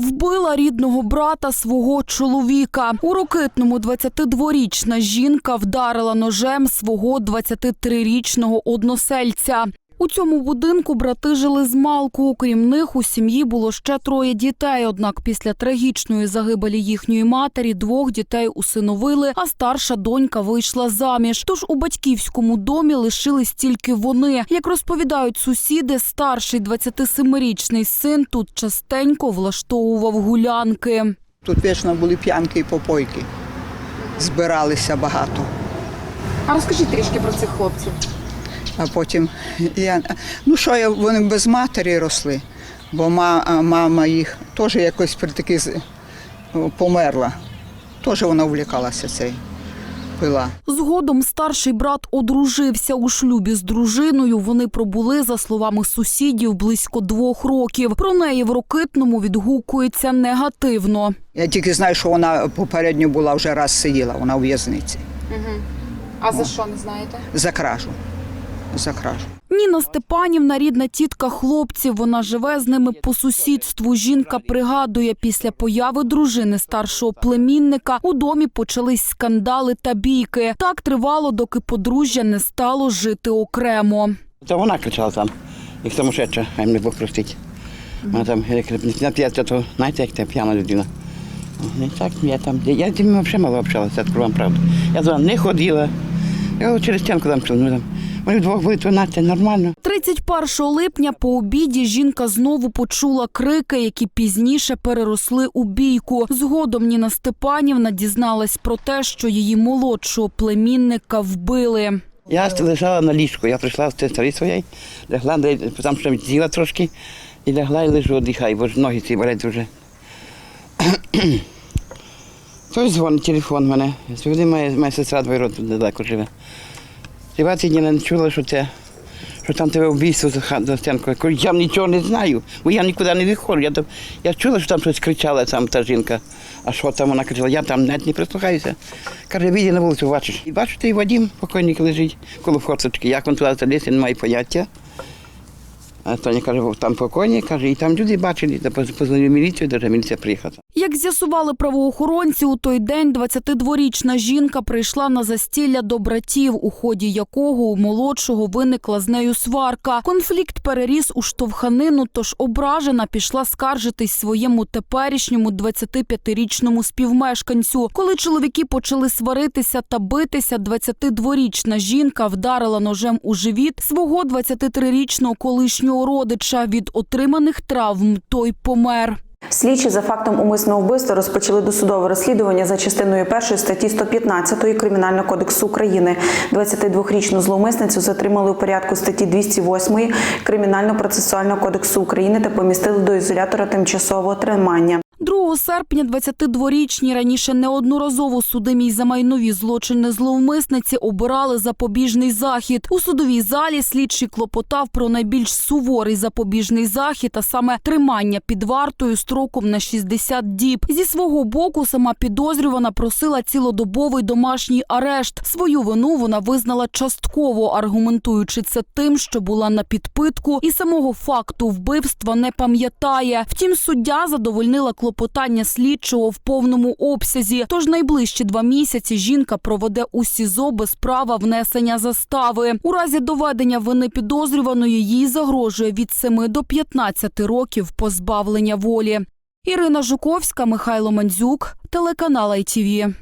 Вбила рідного брата свого чоловіка. У Рокитному 22-річна жінка вдарила ножем свого 23-річного односельця. У цьому будинку брати жили з малку. Крім них, у сім'ї було ще троє дітей. Однак після трагічної загибелі їхньої матері двох дітей усиновили, а старша донька вийшла заміж. Тож у батьківському домі лишились тільки вони. Як розповідають сусіди, старший 27-річний син тут частенько влаштовував гулянки. Тут вічно були п'янки і попойки. Збиралися багато. А розкажіть трішки про цих хлопців. А потім я ну що я вони без матері росли, бо ма- мама їх теж якось при таки померла. Теж вона увлікалася цей пила. Згодом старший брат одружився у шлюбі з дружиною. Вони пробули, за словами сусідів, близько двох років. Про неї в Рокитному відгукується негативно. Я тільки знаю, що вона попередньо була вже раз сиділа, вона у в'язниці А за що не знаєте? за кражу. За кражу. Ніна Степанівна, рідна тітка хлопців. Вона живе з ними по сусідству. Жінка пригадує, після появи дружини старшого племінника у домі почались скандали та бійки. Так тривало, доки подружжя не стало жити окремо. Та вона кричала там, як сумасшедша, хай мене Бог простить. Вона там, як нап'ється, то знаєте, як та п'яна людина. Не так, я там, я з ними взагалі мало общалася, це вам правду. Я туди не ходила. Я через стінку там, ну, там. Вони вдвох були, то нормально. 31 липня по обіді жінка знову почула крики, які пізніше переросли у бійку. Згодом Ніна Степанівна дізналась про те, що її молодшого племінника вбили. Я лежала на ліжку, я прийшла в старі своєї, лягла, там ще з'їла трошки, і лягла і лежу, віддихаю, бо ж ноги ці болять дуже. Хтось дзвонить, телефон мене. Сьогодні моя, моя сестра двоє років далеко живе. Хіба днів не чула, що це, що там тебе вбійство за, стінкою. Кажу, Я нічого не знаю, бо я нікуди не виходжу. Я, я чула, що там щось кричала там та жінка. А що там вона кричала, я там навіть не прислухаюся. Каже, вийди на вулицю, бачиш. І бачу, той Вадим покойник лежить коло форточки. Як він туди заліз, не має поняття. А Тоня каже, там покойник, каже, і там люди бачили, та поз- позвонили в міліцію, даже міліція приїхала. Як з'ясували правоохоронці, у той день 22-річна жінка прийшла на застілля до братів, у ході якого у молодшого виникла з нею сварка. Конфлікт переріс у штовханину, тож ображена пішла скаржитись своєму теперішньому 25-річному співмешканцю. Коли чоловіки почали сваритися та битися, 22-річна жінка вдарила ножем у живіт свого 23-річного колишнього родича. Від отриманих травм той помер. Слідчі за фактом умисного вбивства розпочали досудове розслідування за частиною першої статті 115 Кримінального кодексу України. 22-річну зловмисницю затримали у порядку статті 208 Кримінально-процесуального кодексу України та помістили до ізолятора тимчасового тримання. 2 серпня 22-річні раніше неодноразово судимі за майнові злочини зловмисниці обирали запобіжний захід. У судовій залі слідчий клопотав про найбільш суворий запобіжний захід, а саме тримання під вартою строком на 60 діб. Зі свого боку сама підозрювана просила цілодобовий домашній арешт. Свою вину вона визнала частково, аргументуючи це тим, що була на підпитку і самого факту вбивства не пам'ятає. Втім, суддя задовольнила клопотання слідчого в повному обсязі. Тож найближчі два місяці жінка проведе у СІЗО без права внесення застави. У разі доведення вини підозрюваної їй загрожує від 7 до 15 років позбавлення волі. Ірина Жуковська, Михайло Мандзюк, телеканал ITV.